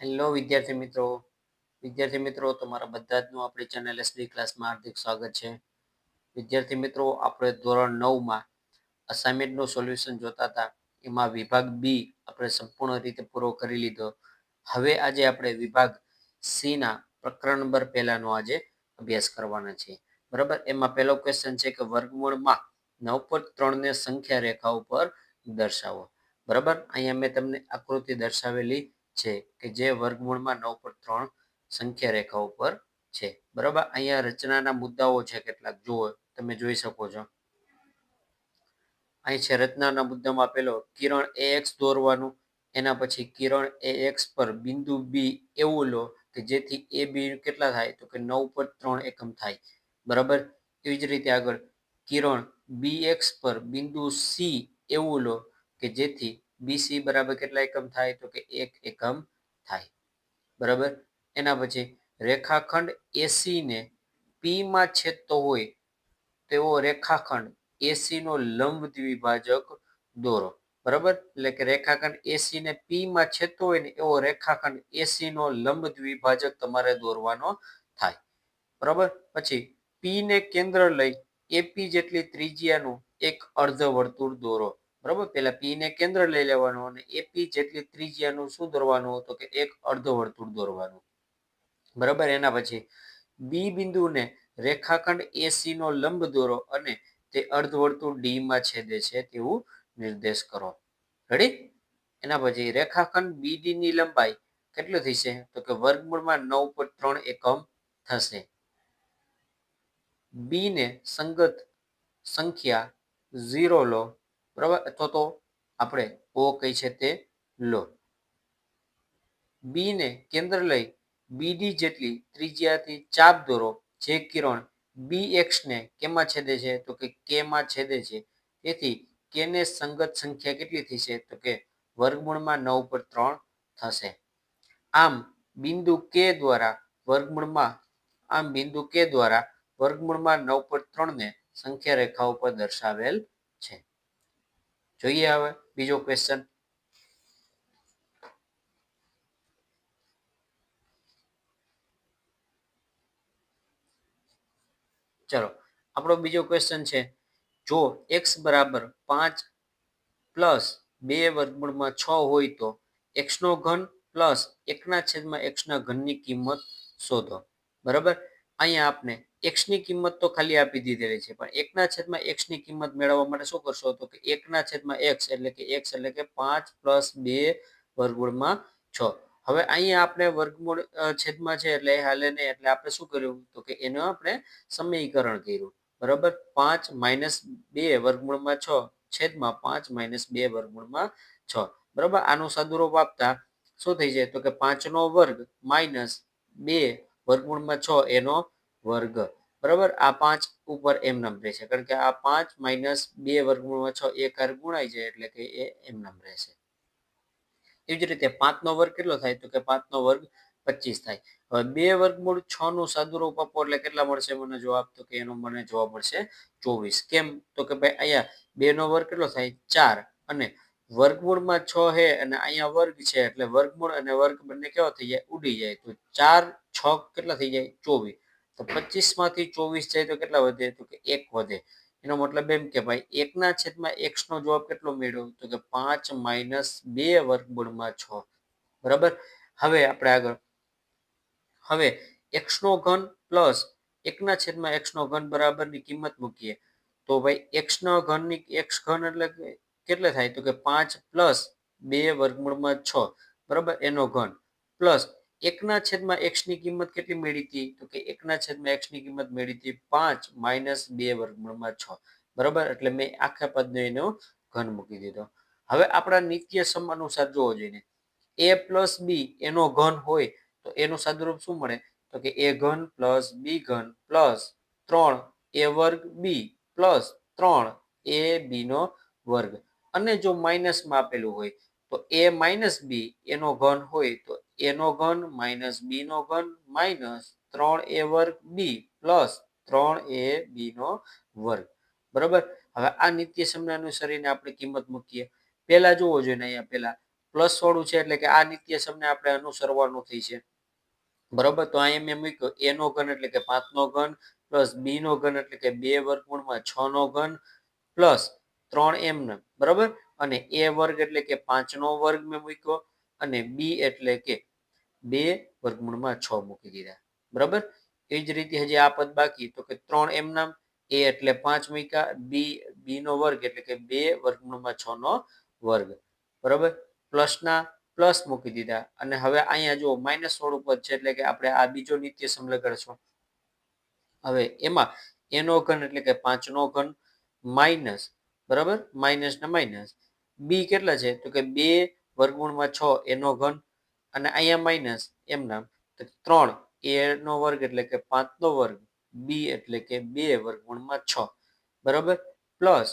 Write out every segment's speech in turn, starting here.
Hello વિદ્યાર્થી મિત્રો. વિદ્યાર્થી મિત્રો, તમારા બધા જનું આપણી ચેનલ એસડી ક્લાસમાં હાર્દિક સ્વાગત છે. વિદ્યાર્થી મિત્રો, આપણે ધોરણ નવમાં અસાઇનમેન્ટનું સોલ્યુશન જોતા હતા. એમાં વિભાગ બી આપણે સંપૂર્ણ રીતે પૂરો કરી લીધો. હવે આજે આપણે વિભાગ સીના પ્રકરણ નંબર પહેલાનો આજે અભ્યાસ કરવાના છે. બરાબર? એમાં પહેલો ક્વેશ્ચન છે કે વર્ગમૂળમાં નવ પોઈન્ટ ત્રણને સંખ્યા રેખા ઉપર દર્શાવો. બરાબર? અહીંયા મેં તમને આકૃતિ દર્શાવેલી છે કે જે વર્ગમૂળમાં નવ પર ત્રણ સંખ્યા રેખા ઉપર છે. બરાબર? અહીંયા રચનાના મુદ્દાઓ છે કેટલાક. જુઓ, તમે જોઈ શકો છો. અહીં છે રચનાના મુદ્દામાં પેલો કિરણ એ એક્સ દોરવાનું, એના પછી કિરણ એ એક્સ પર બિંદુ બી એવું લો કે જેથી એ બી કેટલા થાય? તો કે નવ પર ત્રણ એકમ થાય. બરાબર? એવી જ રીતે આગળ. કિરણ બી એક્સ પર બિંદુ સી એવું લો કે જેથી બીસી બરાબર કેટલા એકમ થાય? તો કે એક એકમ થાય. બરાબર? એના પછી રેખાખંડ એસી ને પી માં છેદતો હોય તેવો રેખાખંડ એસી નો લંબ દ્વિભાજક દોરો. બરાબર? એટલે કે રેખાખંડ એસી ને પીમાં છેદતો હોય ને એવો રેખાખંડ એસી નો લંબ દ્વિભાજક તમારે દોરવાનો થાય. બરાબર? પછી પી ને કેન્દ્ર લઈ એપી જેટલી ત્રિજ્યાનું એક અર્ધ વર્તુળ દોરો. બરાબર? પેલા પી ને કેન્દ્ર લઈ લેવાનું અને એપી જેટલી ત્રિજ્યાનું શું દોરવાનું તો કે એક અડધો વર્તુળ દોરવાનું. બરાબર? એના પછી બી બિંદુને રેખાખંડ એસી નો લંબ દોરો અને તે અર્ધવર્તુળ ડી માં છેદે છે તેવું નિર્દેશ કરો. રેડી એના પછી રેખાખંડ બીડી ની લંબાઈ કેટલી થશે? તો કે વર્ગમૂળમાં નવ પોઈન્ટ ત્રણ એકમ થશે. બી ને સંગત સંખ્યા ઝીરો લો. બરાબર? અથવા તો આપણે ઓ કઈ છે તે લો. બી ને કેન્દ્ર લઈ બીડી જેટલી ત્રિજ્યાથી ચાપ દોરો. જે કિરણ બી એક્સ ને કેમાં છેદે છે, તો કે કેમાં છેદે છે. તેથી કે ને સંગત સંખ્યા કેટલી થશે તો કે વર્ગમૂળમાં નવ પર ત્રણ થશે. આમ બિંદુ કે દ્વારા વર્ગમૂળમાં, આમ બિંદુ કે દ્વારા વર્ગમૂળમાં નવ પર ત્રણ ને સંખ્યા રેખા ઉપર દર્શાવેલ જોઈએ હવે બીજો ક્વેશ્ચન ચલો, આપણો બીજો ક્વેશ્ચન છે. જો એક્સ બરાબર પાંચ પ્લસ બે વર્ગમૂળમાં છ હોય તો એક્સનો ઘન પ્લસ એકના છેદમાં એક્સના ઘનની કિંમત શોધો. બરાબર? અહીંયા આપણે એક્સની કિંમત તો ખાલી આપી દીધેલી છે, પણ એકના છેદમાં એક્સની કિંમત મેળવવા માટે શું કરશો તો કે એકના છેદમાં એક્સ એટલે કે એક્સ એટલે કે પાંચ પ્લસ બે વર્ગમૂળમાં છ. હવે અહીંયા આપણે વર્ગમૂળ છેદમાં છે એટલે હાલે નહીં, એટલે આપણે શું કર્યું તો કે એનું આપણે સમીકરણ કર્યું. બરાબર? પાંચ માઇનસ બે વર્ગમૂળમાં છ, છેદમાં પાંચ માઇનસ બે વર્ગમૂળમાં છ. બરાબર? આનું સદુરૂપ આપતા શું થઈ જાય તો કે પાંચનો વર્ગ માઇનસ બે વર્ગમૂળમાં છ, એનો વર્ગ. બરાબર? આ પાંચ ઉપર એમ નામ રહેશે કારણ કે આ પાંચ માઇનસ બે વર્ગમૂળમાં છ, એક હાર ગુણાઈ જાય એટલે કે એ એમ નામ રહેશે એવી જ રીતે પાંચનો વર્ગ કેટલો થાય? તો કે પાંચનો વર્ગ પચીસ થાય. હવે બે વર્ગમૂળ છ નું સાદુરૂપ આપો એટલે કેટલા મળશે મને જવાબ? તો કે એનો મને જવાબ મળશે ચોવીસ. કેમ? તો કે ભાઈ અહીંયા બે નો વર્ગ કેટલો થાય? ચાર. અને વર્ગમૂળમાં છ હે અને અહીંયા વર્ગ છે એટલે વર્ગમૂળ અને વર્ગ બંને કેવા થઈ જાય? ઉડી જાય. તો ચાર છ કેટલા થઈ જાય? ચોવીસ. તો પચીસમાંથી ચોવીસ જાય તો કેટલા વધે? તો કે એક વધે. એનો મતલબ એમ કે ભાઈ એકના છેદમાં એક્સનો જવાબ કેટલો મેળવ્યો? તો કે પાંચ માઇનસ બે વર્ગમૂળમાં છ. બરાબર? હવે આપણે આગળ. હવે એક્સનો ઘન પ્લસ એકના છેદમાં એક્સનો ઘન બરાબરની કિંમત મૂકીએ. તો ભાઈ એક્સનો ઘનની એક્સ ઘન એટલે કેટલે થાય? તો કે પાંચ પ્લસ બે વર્ગમૂળમાં છ. બરાબર? એનો ઘન. પ્લસ એકના છેદમાં એક્સની કિંમત કેટલી મેળવી હતી? તો કે એકના છેદમાં એક્સની કિંમત મેળવી હતી પાંચ માઇનસ બે વર્ગમૂળમાં છ. બરાબર? એટલે મેં આખા પદનો એનો ઘન મૂકી દીધો. હવે આપણા નિત્ય સમ અનુસાર જોવો જોઈએ એ પ્લસ બી એનો ઘન હોય તો એનું સાદુરૂપ શું મળે? તો કે એ ઘન પ્લસ બી ઘન પ્લસ ત્રણ એ વર્ગ બી પ્લસ ત્રણ એ બી નો વર્ગ. અને જો માઇનસમાં આપેલું હોય તો એ માઇનસ બી એનો ઘન હોય તો એનો ઘન માઇનસ બી નો ઘન માઇનસ ત્રણ એ વર્ગ બી પ્લસ ત્રણ એ બી નો વર્ગ. બરાબર? હવે આ નિત્ય સમય અનુસરીને આપણે કિંમત મૂકીએ. પહેલા જોવો જોઈએ અહીંયા પહેલા. પ્લસ વાળું છે એટલે કે આ નિત્ય સમને આપણે અનુસરવાનું થઈ છે. બરોબર? તો અહીંયા મેં મૂક્યો. એ નો ઘન એટલે કે પાંચ નો ઘન પ્લસ બી નો ઘન એટલે કે બે વર્ગમૂળમાં છ નો ઘન પ્લસ ત્રણ એમ બરોબર? અને એ વર્ગ એટલે કે પાંચ નો વર્ગ મેં મૂક્યો અને બી એટલે કે બે વર્ગમૂળમાં છ મૂકી દીધા. બરાબર? એ જ રીતે હજી આ પદ બાકી. તો કે ત્રણ એમ નામ, એ એટલે પાંચ મૂક્યા, બી બી નો વર્ગ એટલે કે બે વર્ગમૂળમાં છ નો વર્ગ. બરાબર? પ્લસના પ્લસ મૂકી દીધા. અને હવે અહીંયા જો માઇનસ વાળું પદ છે એટલે કે આપણે આ બીજો નિત્ય સમલગર છો હવે એમાં એનો ઘન એટલે કે પાંચ નો ઘન માઇનસ. બરાબર? માઇનસ ને માઇનસ. બી કેટલા છે? તો કે બે વર્ગમૂળમાં છ એનો ઘન અને અહીંયા માઇનસ એમના ત્રણ એનો વર્ગ એટલે કે પાંચ નો વર્ગ, બી એટલે કે બે વર્ગમૂળમાં છ. બરાબર? પ્લસ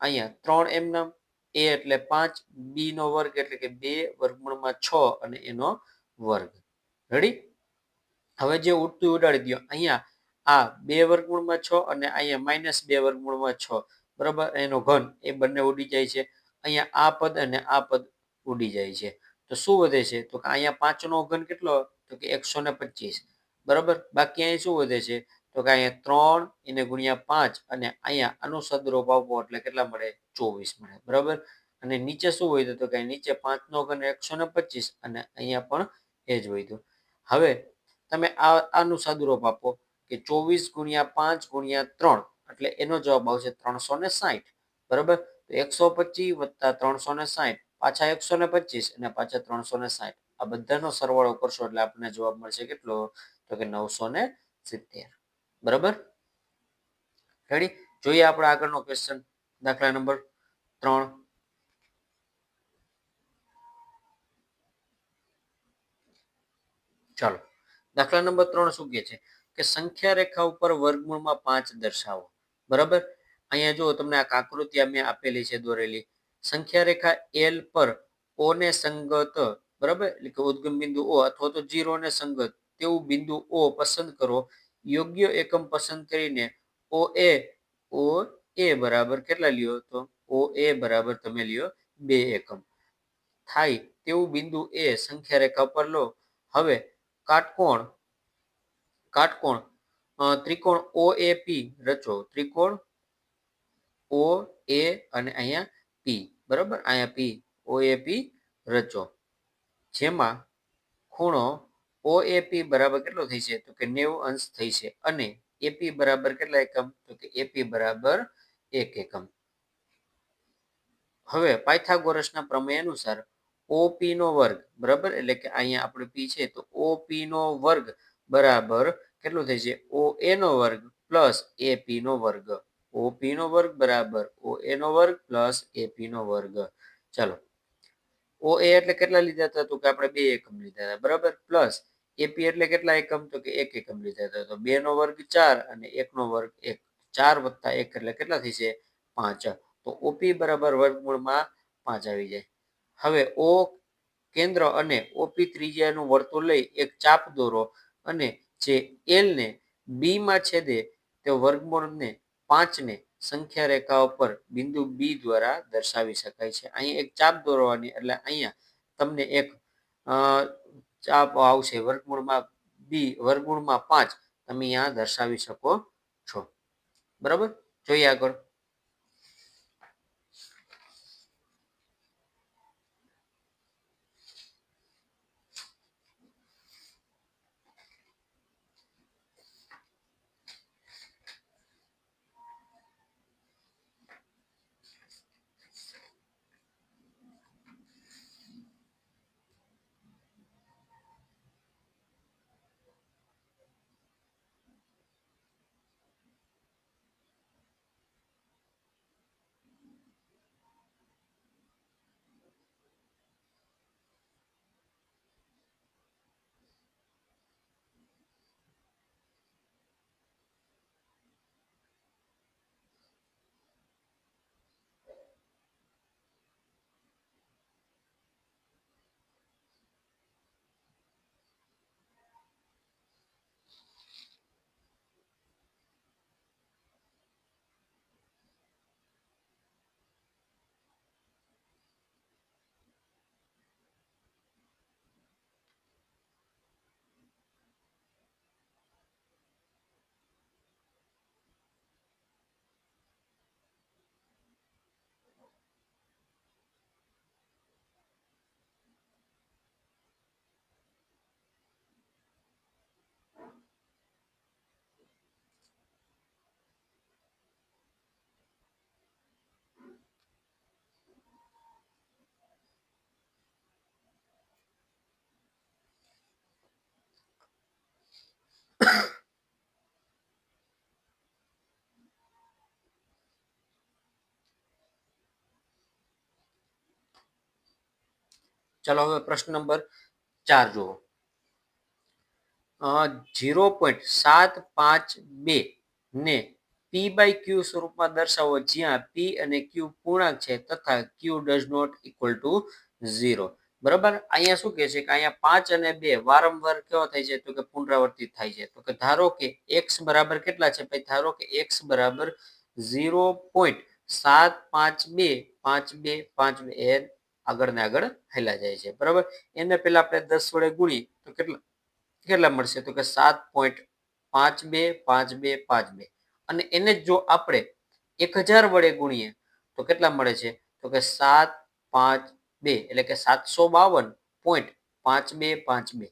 અહીંયા ત્રણ એમના એ એટલે પાંચ, બી નો વર્ગ એટલે કે બે વર્ગમૂળમાં છ અને એનો વર્ગ. રેડી હવે જે ઉડતું ઉડાડી દો અહીંયા આ બે વર્ગમૂળમાં છ અને અહીંયા માઇનસ બે વર્ગમૂળમાં છ. બરાબર? એનો ઘન એ બંને ઉડી જાય છે. અહીંયા આ પદ અને આ પદ ઉડી જાય છે. તો શું વધે છે? તો કે અહીંયા પાંચનો ઘન કેટલો તો કે એકસો ને પચીસ. બરાબર? બાકી અહીંયા શું વધે છે? તો કે અહીંયા ત્રણ એને ગુણ્યા પાંચ અને અહીંયા આનો સદરૂપ આપવો એટલે કેટલા મળે? ચોવીસ મળે. બરાબર? અને નીચે શું હોય તો કે નીચે પાંચ નો ઘન એકસો ને અને અહીંયા પણ એ જ હોય હવે તમે આ, આનું સદરૂપ આપો કે ચોવીસ ગુણ્યા પાંચ ગુણ્યા ત્રણ એટલે એનો જવાબ આવશે ત્રણસો ને સાહીઠ બરાબર? તો એકસો પચીસ વત્તા ત્રણસો ને સાહીઠ પાછા એકસો ને પચીસ અને પાછા ત્રણસો ને સાહીઠ આ બધાનો સરવાળો કરશો એટલે આપણને જવાબ મળશે કેટલો? તો કે નવસો ને સિત્તેર. બરાબર? રેડી જોઈએ આપણે આગળનો ક્વેશ્ચન દાખલા નંબર ત્રણ. ચાલો. દાખલા નંબર ત્રણ શું કે છે? કે સંખ્યા રેખા ઉપર વર્ગમૂળમાં પાંચ દર્શાવો. બરાબર? અહીંયા જો તમને આ આકૃતિ મેં આપેલી છે દોરેલી સંખ્યા રેખા એલ પર ઓ ને સંગત, બરાબર? એટલે કે ઉદ્ગમ બિંદુ ઓ અથવા તો જીરો ને સંગત, તેવું બિંદુ ઓ પસંદ કરો. યોગ્ય એકમ પસંદ કરીને ઓ એ ઓ એ બરાબર કેટલા લ્યો તો? ઓ એ બરાબર તમે લ્યો બે એકમ. થાય તેવું બિંદુ એ સંખ્યા રેખા પર લો. હવે કાટકોણ કાટકોણ ત્રિકોણ ઓ એ પી રચો. ત્રિકોણ ઓ, એ અને અહીંયા પી. બરાબર? અહીંયા પી. ઓ, એ, પી રચો. જેમાં ખૂણો ઓ એપી બરાબર કેટલો થઈ છે? તો કે નેવું અંશ થઈ છે. અને એપી બરાબર કેટલા એકમ? તો કે એપી બરાબર એક એકમ. હવે પાયથાગોરસના પ્રમેય અનુસાર ઓપી નો વર્ગ, બરાબર? એટલે કે અહીંયા આપણે પી છે, તો ઓપી નો વર્ગ બરાબર કેટલું થાય છે? ઓ, એ નો વર્ગ પ્લસ એપી નો વર્ગ. ઓપી નો વર્ગ બરાબર, ઓ એ નો વર્ગ પ્લસ એપી નો વર્ગ. ચાલો. ઓ એ એટલે કેટલા લીધા હતા? કે આપણે બે એકમ લીધા હતા, બરાબર? પ્લસ એપી એટલે કેટલા એકમ? તો કે એક એકમ લીધા હતા. તો બે નો વર્ગ ચાર અને એક નો વર્ગ એક. ચાર વત્તા એક એટલે કેટલા છે પાંચ. તો ઓપી બરાબર વર્ગમૂળમાં પાંચ આવી જાય. હવે ઓ કેન્દ્ર અને ઓપી ત્રિજ્યાનું વર્તુળ લઈ એક ચાપ દોરો અને જે એલ ને બી માં છેદે, તે વર્ગમૂળને પાંચને સંખ્યા રેખા ઉપર બિંદુ બી દ્વારા દર્શાવી શકાય છે. અહીંયા એક ચાપ દોરવાની, એટલે અહીંયા તમને એક ચાપ આવશે. વર્ગમૂળમાં બી વર્ગમૂળમાં પાંચ તમે અહીંયા દર્શાવી શકો છો. બરાબર? જોઈએ આગળ. ચાલો હવે પ્રશ્ન નંબર ચાર જુઓ. જીરો પોઈન્ટ સાત પાંચ બે ને પી બાય ક્યુ સ્વરૂપમાં દર્શાવો જ્યાં પી અને ક્યુ પૂર્ણાંક છે તથા q does not equal to zero બરાબર? અહીંયા શું કહે છે કે અહીંયા પાંચ અને બે વારંવાર કેવો થાય છે? તો કે પુનરાવર્તિત થાય છે. તો કે ધારો કે એક્સ બરાબર કેટલા છે? ભાઈ, ધારો કે એક્સ બરાબર ઝીરો પોઈન્ટ સાત પાંચ બે પાંચ બે પાંચ બે આગળ ને આગળ હેલા જાય છે. બરાબર? એને પેલા આપણે દસ વડે ગુણી તો કેટલા કેટલા મળશે? તો કે સાત પોઈન્ટ પાંચ બે પાંચ બે પાંચ બે. અને એને જો આપણે એક હજાર વડે ગુણીએ તો કેટલા મળે છે? તો કે સાત પાંચ બે, એટલે કે સાતસો બાવન પોઈન્ટ પાંચ બે પાંચ બે.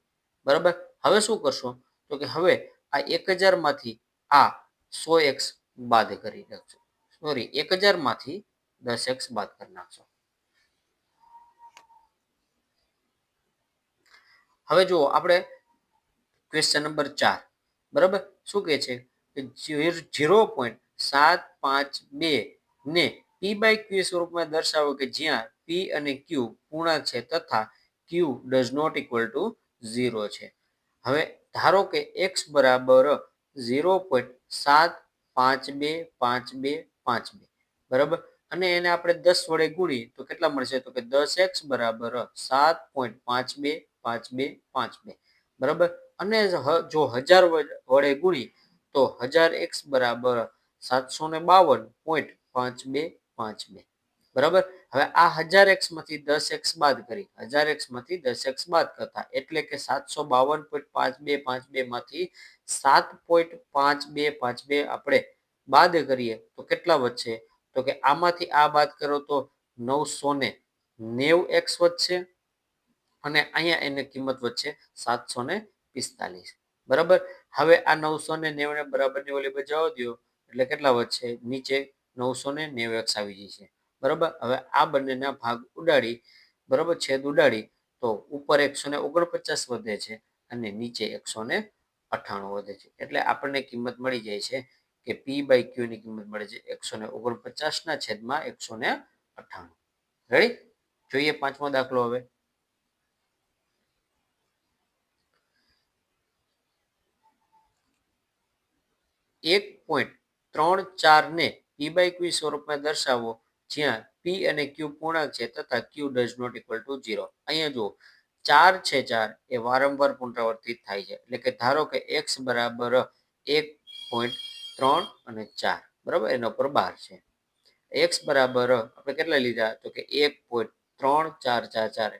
બરાબર? હવે શું કરશો? તો કે હવે આ એક હજારમાંથી આ સો એક્સ બાદ કરી નાખશો. સોરી, એક હજારમાંથી દસ એક્સ બાદ કરી નાખશો. હવે જુઓ, આપણે ક્વેશ્ચન નંબર ચાર. બરાબર? શું કહે છે? કે ઝીરો પોઈન્ટ સાત પાંચ બે ને પી બાય ક્યુ સ્વરૂપમાં દર્શાવો કે જ્યાં પી અને ક્યુ પૂર્ણ છે તથા q does not equal to zero છે. હવે ધારો કે એક્સ બરાબર ઝીરો પોઈન્ટ સાત પાંચ બે પાંચ બે પાંચ બે. બરાબર? અને એને આપણે દસ વડે ગુણીએ તો કેટલા મળશે? તો કે દસ એક્સ બરાબર સાત પોઈન્ટ પાંચ બે પાંચ બે પાંચ બે. બરાબર? અને જો હજાર વડે ગુણી, તો હજાર એક્સ બરાબર સાતસો ને બાવન પોઈન્ટ પાંચ બે પાંચ બે. બરાબર? હવે આ હજાર એક્સમાંથી દસ એક્સ બાદ કરી. હજાર એક્સમાંથી દસ એક્સ બાદ કરતા એટલે કે સાતસો બાવન પોઈન્ટ પાંચ બે પાંચ બે માંથી સાત પોઈન્ટ પાંચ બે પાંચ બે આપણે બાદ કરીએ તો કેટલા વધશે? તો કે આમાંથી આ બાદ કરો તો નવસો ને નેવ એક્સ વધશે. અને અહીંયા એની કિંમત વચ્ચે સાતસો ને પિસ્તાલીસ. બરાબર? હવે આ નવસો ને નેવું ને બરાબરની ઓલી બજાવો દો એટલે કેટલા વધશે? નીચે નવસો ને નેવું એક્સ આવી જશે. બરાબર? હવે આ બંનેના ભાગ ઉડાડી, બરાબર, છેદ ઉડાડી, તો ઉપર એકસો ને ઓગણપચાસ વધે છે અને નીચે એકસો ને અઠ્ઠાણું વધે છે. એટલે આપણને કિંમત મળી જાય છે કે પી બાય ક્યુ ની કિંમત મળે છે એકસો ને ઓગણપચાસ ના છેદમાં એકસો ને અઠ્ઠાણું. રેડી જોઈએ પાંચમો દાખલો હવે. એક પોઈન્ટ ત્રણ ચારને પી બાય ક્યુ સ્વરૂપમાં દર્શાવો, જ્યાં પી અને ક્યુ પૂર્ણાંક છે તથા q does not equal to zero અહીંયા જુઓ, ચાર છે ચાર એ વારંવાર પુનરાવર્તિત થાય છે. એટલે કે ધારો કે એક્સ બરાબર એક પોઈન્ટ ત્રણ અને ચાર, બરાબર? એના ઉપર બાર છે. એક્સ બરાબર, આપણે કેટલા લીધા? તો કે એક પોઈન્ટ ત્રણ ચાર ચાર ચાર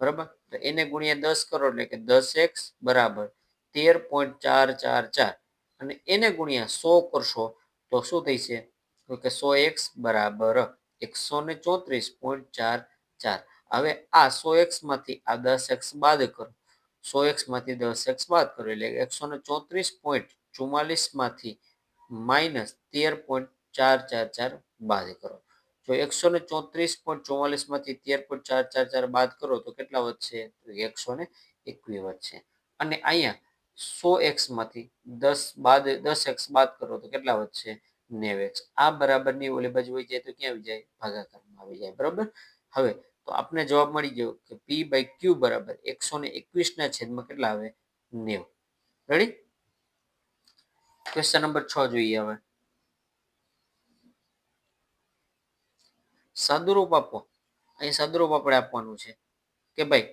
બરાબર? તો એને ગુણ્યા દસ કરો એટલે કે દસ એક્સ બરાબર તેર પોઈન્ટ ચાર ચાર ચાર. અને એને ગુણ્યા સો કરશો તો શું થશે તો કે સો એક્સ બરાબર એકસો ને ચોત્રીસ પોઈન્ટ ચાર ચાર. હવે આ સો એક્સમાંથી આ દસ એક્સ બાદ કરો. સો એક્સમાંથી દસ એક્સ બાદ કરો એટલે એકસો ને ચોત્રીસ પોઈન્ટ ચુમ્માલીસમાંથી માઇનસ તેર પોઈન્ટ ચાર ચાર ચાર બાદ કરો. જો એકસો ને ચોત્રીસ પોઈન્ટ ચુમ્માલીસમાંથી તેર પોઈન્ટ ચાર ચાર ચાર બાદ કરો તો કેટલા વધશે? એકસો ને એકવીસ વધશે. અને અહીંયા સો એક્સમાંથી દસ બાદ, દસ એક્સ બાદ કરો તો કેટલા વધશે? નેવ એક્સ આ બરાબરની ઓલી બાજુ હોય જાય તો ક્યાં આવી જાય? ભાગાકારમાં આવી જાય. બરાબર? હવે તો આપણે જવાબ મળી ગયો કે પી બાય ક્યુ બરાબર એકસો ને એકવીસ ના છેદમાં કેટલા આવે? નેવ. રેડી ક્વેશ્ચન નંબર છ જોઈએ હવે. સાદુરૂપ આપો. અહીં સાદુરૂપ આપણે આપવાનું છે કે ભાઈ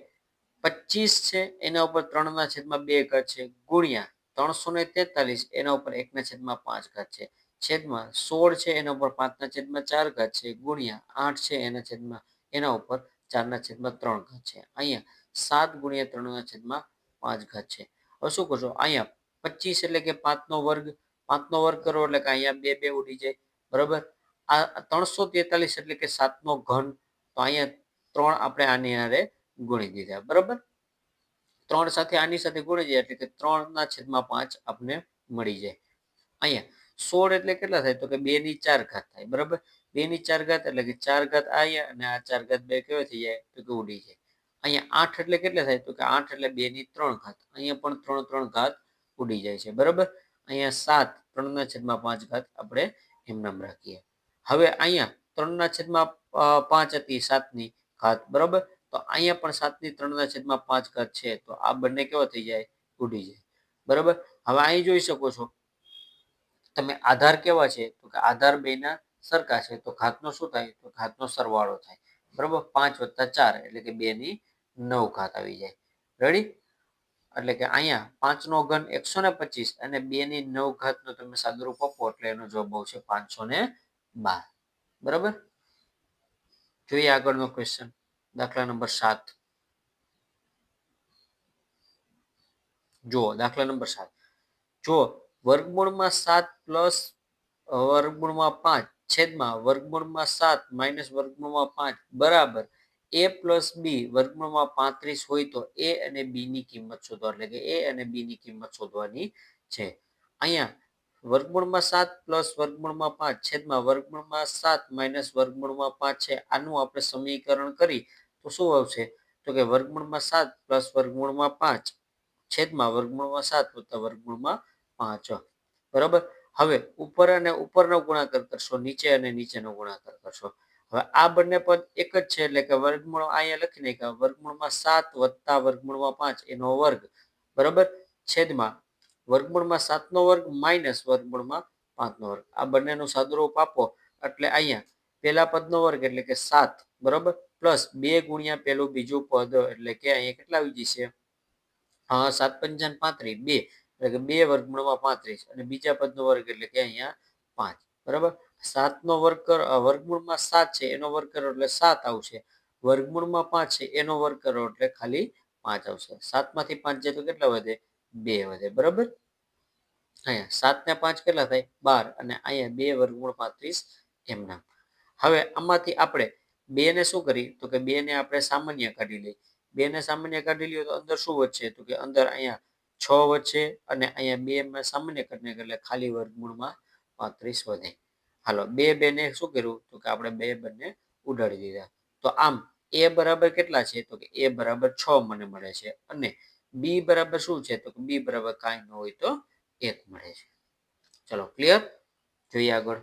પચીસ છે, એના ઉપર ત્રણના છેદમાં બે ઘાત છે, ગુણ્યા ત્રણસો ને તેતાલીસ, એના ઉપર એકના છેદમાં પાંચ ઘાત છે. છેદમાં સોળ છે, એના ઉપર પાંચના છેદમાં ચાર ઘાત છે, ગુણ્યા આઠ છે, એના છેદમાં, એના ઉપર ચારના છેદમાં ત્રણ ઘાત છે. અહીંયા સાત ગુણ્યા ત્રણના છેદમાં પાંચ ઘાત છે. હવે શું કરશો? અહીંયા પચીસ એટલે કે પાંચનો વર્ગ પાંચનો વર્ગ કરો એટલે કે અહીંયા બે બે ઉડી જાય. બરાબર? આ ત્રણસો તેતાલીસ એટલે કે સાતનો ઘન. તો અહીંયા ત્રણ આપણે આની હારે ગુણી દીધા બરાબર? ત્રણ સાથે આની સાથે ગુણી જાય એટલે કે ત્રણ ના છેદમાં પાંચ આપણે મળી જાય. અહીંયા સોળ એટલે કેટલા થાય? તો કે બે ની ચાર ઘાત થાય, બરાબર? બે ની ચાર ઘાત એટલે કે ચાર ઘાત આયા અને આ ચાર ઘાત બે કેવા થઈ જાય? તો કે ઉડી જાય. અહીંયા આઠ એટલે કેટલા થાય? તો કે આઠ એટલે બે ની ત્રણ ઘાત. અહીંયા પણ ત્રણ ત્રણ ઘાત ઉડી જાય છે, બરાબર? અહીંયા સાત ત્રણના છેદમાં પાંચ ઘાત આપણે એમનામ રાખીએ. હવે અહીંયા ત્રણના છેદમાં પાંચ હતી સાતની ઘાત, બરાબર? તો અહીંયા પણ સાતની ત્રણના છેદમાં પાંચ ઘાત છે, તો આ બંને કેવા થઈ જાય? ઉડી જાય. બરાબર? હવે અહીં જોઈ શકો છો. તમે આધાર કેવા છે? તો કે આધાર બેના સરખા છે, તો ઘાતનો શું થાય? તો ઘાતનો સરવાળો થાય. બરાબર? પાંચ વત્તા ચાર, એટલે કે બે ની નવ ઘાત આવી જાય. રેડી એટલે કે અહીંયા પાંચ નો ઘન એકસો ને પચીસ અને બે ની નવ ઘાતનો તમે સાદુરૂપ આપો, એટલે એનો જવાબ આવશે પાંચસો ને બાર. બરાબર? જોઈએ આગળનો ક્વેશ્ચન દાખલા નંબર સાત. જુઓ, દાખલા નંબર સાત. જો વર્ગમૂળમાં સાત પ્લસ વર્ગમૂળમાં પાંચ, છેદમાં વર્ગમૂળમાં સાત માઇનસ વર્ગમૂળમાં પાંચ, બરાબર. એ પ્લસ બી વર્ગમૂળમાં પાંત્રીસ હોય તો એ અને બી ની કિંમત શોધવા, એટલે કે એ અને બી ની કિંમત શોધવાની છે. અહીંયા, વર્ગમૂળમાં સાત પ્લસ વર્ગમૂળમાં પાંચ, છેદમાં વર્ગમૂળમાં સાત માઇનસ વર્ગમૂળમાં પાંચ છે. આનું આપણે સમીકરણ કરી તો શું આવશે? તો કે વર્ગમૂળમાં સાત પ્લસ વર્ગમૂળમાં પાંચ. છેદમાં વર્ગમૂળમાં સાત વત્તા વર્ગમૂળમાં પાંચ. બરાબર? હવે ઉપર અને ઉપરનો ગુણાકાર કરશો, નીચે અને નીચેનો ગુણાકાર કરશો. હવે આ બંને પદ એક જ છે એટલે કે વર્ગમૂળ અહીંયા લખી નાખ્યા. વર્ગમૂળમાં સાત વત્તા વર્ગમૂળમાં પાંચ, એનો વર્ગ. બરાબર? છેદમાં વર્ગમૂળમાં સાતનો વર્ગ માઇનસ વર્ગમૂળમાં પાંચનો વર્ગ. આ બંનેનું સાદુરૂપ આપો. એટલે અહીંયા પહેલા પદનો વર્ગ એટલે કે સાત. બરાબર? પ્લસ બે ગુણ્યા પેલું બીજું પદ એટલે કે અહીંયા કેટલા આવી જશે? સાત પંચાન પાંત્રીસ, બે. એટલે કે બે વર્ગમૂળમાં પાંત્રીસ અને બીજા પદનો વર્ગ એટલે કે અહીંયા પાંચ. બરાબર? સાતનો વર્ગ વર્ગમૂળમાં સાત છે, એનો વર્ગ કરો એટલે સાત આવશે. વર્ગમૂળમાં પાંચ છે, એનો વર્ગ કરો એટલે ખાલી પાંચ આવશે. સાતમાંથી પાંચ જાય તો કેટલા વધે? બે વધે. બરાબર? અહીંયા સાત ને પાંચ કેટલા થાય? બાર અને અહીંયા બે વર્ગમૂળ પાંત્રીસ એમના. હવે આમાંથી આપણે બે ને શું કરી? તો કે બે ને આપણે સામાન્ય કાઢી લઈ. બે ને સામાન્ય કાઢી લઈએ તો અંદર શું વધશે? તો કે અંદર અહીંયા છ વધશે અને અહીંયા બે માં સામાન્ય કાઢીને એટલે ખાલી વર્ગમૂળમાં પાંત્રીસ વધે. હાલો, બે બે ને શું કર્યું? તો કે આપણે બે બંને ઉડાડી દીધા. તો આમ, એ બરાબર કેટલા છે? તો કે એ બરાબર છ મને મળે છે. અને બી બરાબર શું છે? તો કે બી બરાબર કાંઈ ન હોય તો એક મળે છે. ચલો ક્લિયર જોઈએ આગળ.